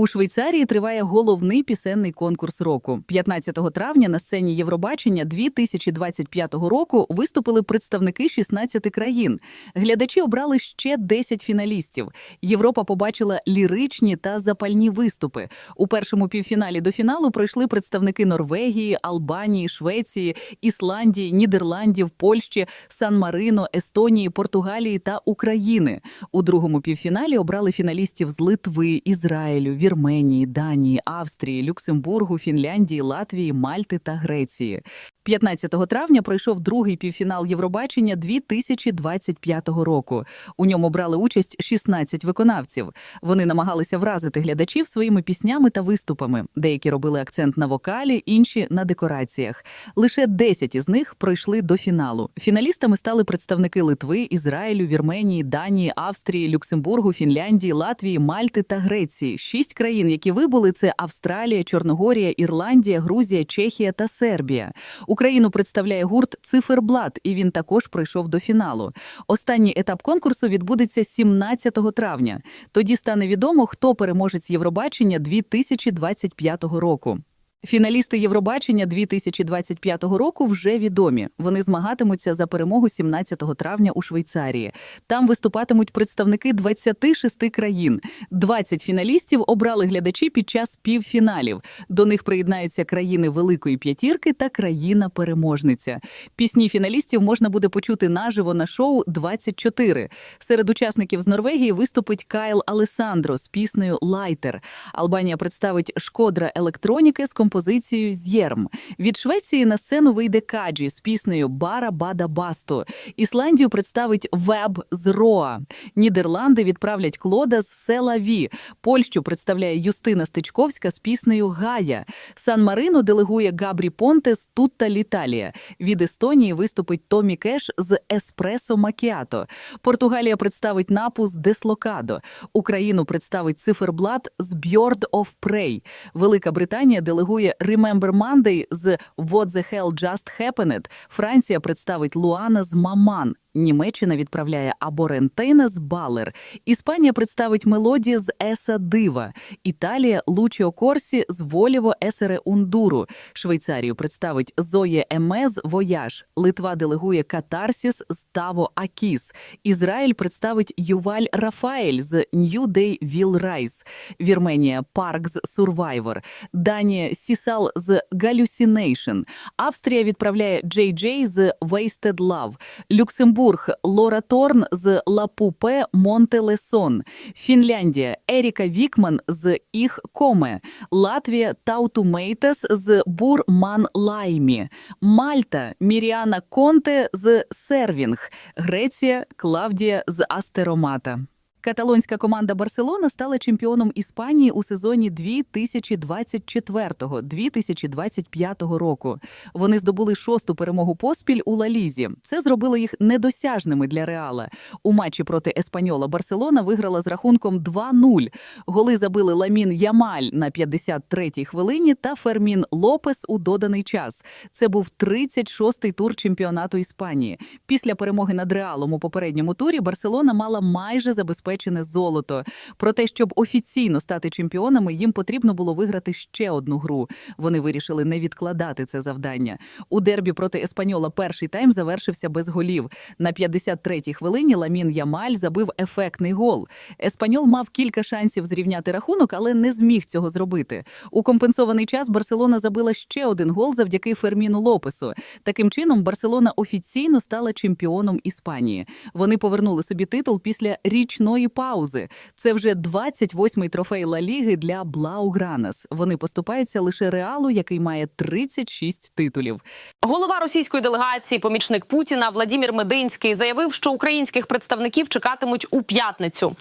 У Швейцарії триває головний пісенний конкурс року. 15 травня на сцені Євробачення 2025 року виступили представники 16 країн. Глядачі обрали ще 10 фіналістів. Європа побачила ліричні та запальні виступи. У першому півфіналі до фіналу пройшли представники Норвегії, Албанії, Швеції, Ісландії, Нідерландів, Польщі, Сан-Марино, Естонії, Португалії та України. У другому півфіналі обрали фіналістів з Литви, Ізраїлю, Вірменії, Данії, Австрії, Люксембургу, Фінляндії, Латвії, Мальти та Греції. 15 травня пройшов другий півфінал Євробачення 2025 року. У ньому брали участь 16 виконавців. Вони намагалися вразити глядачів своїми піснями та виступами. Деякі робили акцент на вокалі, інші на декораціях. Лише 10 із них пройшли до фіналу. Фіналістами стали представники Литви, Ізраїлю, Вірменії, Данії, Австрії, Люксембургу, Фінляндії, Латвії, Мальти та Греції. Шість країн, які вибули, це Австралія, Чорногорія, Ірландія, Грузія, Чехія та Сербія. Україну представляє гурт Циферблат, і він також пройшов до фіналу. Останній етап конкурсу відбудеться 17 травня. Тоді стане відомо, хто переможець Євробачення 2025 року. Фіналісти Євробачення 2025 року вже відомі. Вони змагатимуться за перемогу 17 травня у Швейцарії. Там виступатимуть представники 26 країн. 20 фіналістів обрали глядачі під час півфіналів. До них приєднаються країни Великої П'ятірки та країна-переможниця. Пісні фіналістів можна буде почути наживо на шоу 24. Серед учасників з Норвегії виступить Кайл Алесандро з піснею Лайтер. Албанія представить Шкодра Електроніки з композицією З'єрм. Від Швеції на сцену вийде Каджі з піснею Бара Бада Басту. Ісландію представить Веб з Роа. Нідерланди відправлять Клода з села Ві. Польщу представляє Юстина Стечковська з піснею Гая. Сан-Марино делегує Габрі Понте з Тутта Літалія. Від Естонії виступить Томі Кеш з Еспресо Макіато. Португалія представить Напу з Деслокадо. Україну представить Циферблат з Bjord of Prey. Велика Британія делегує Remember Monday з What the Hell Just Happened. Франція представить Луана з Маман. Німеччина відправляє Аборентейна з Балер. Іспанія представить мелодії з Еса Дива. Італія Лучіо Корсі з Воліво Есере Ундуру. Швейцарію представить Зоє Емез Вояж. Литва делегує Катарсіс з Таво Акіс. Ізраїль представить Юваль Рафаель з New Day Will Rise. Вірменія Парк з Survivor. Данія Сісал з Hallucination. Австрія відправляє Джей Джей з Wasted Love. Люксембург Лора Торн з Ла Пупе Монте Лесон. Фінляндія Еріка Вікман з Їх Коме. Латвія Тауту Мейтес з Бур Ман Лаймі. Мальта Міріана Конте з Сервінг. Греція Клавдія з Астеромата. Каталонська команда Барселона стала чемпіоном Іспанії у сезоні 2024-2025 року. Вони здобули шосту перемогу поспіль у Ла-Лізі. Це зробило їх недосяжними для Реала. У матчі проти Еспаньола Барселона виграла з рахунком 2-0. Голи забили Ламін Ямаль на 53-й хвилині та Фермін Лопес у доданий час. Це був 36-й тур чемпіонату Іспанії. Після перемоги над Реалом у попередньому турі Барселона мала майже забезпечене золото. Проте, щоб офіційно стати чемпіонами, їм потрібно було виграти ще одну гру. Вони вирішили не відкладати це завдання. У дербі проти Еспаньола перший тайм завершився без голів. На 53-й хвилині Ламін Ямаль забив ефектний гол. Еспаньол мав кілька шансів зрівняти рахунок, але не зміг цього зробити. У компенсований час Барселона забила ще один гол завдяки Ферміну Лопесу. Таким чином, Барселона офіційно стала чемпіоном Іспанії. Вони повернули собі титул після річної паузи. Це вже 28-й трофей Ла Ліги для Блаугранас. Вони поступаються лише Реалу, який має 36 титулів. Голова російської делегації, помічник Путіна Владімір Мединський заявив, що українських представників чекатимуть у п'ятницю.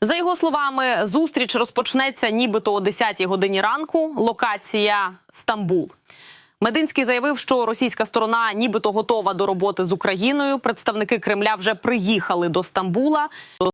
За його словами, зустріч розпочнеться нібито о 10-й годині ранку. Локація Стамбул. Мединський заявив, що російська сторона нібито готова до роботи з Україною. Представники Кремля вже приїхали до Стамбула.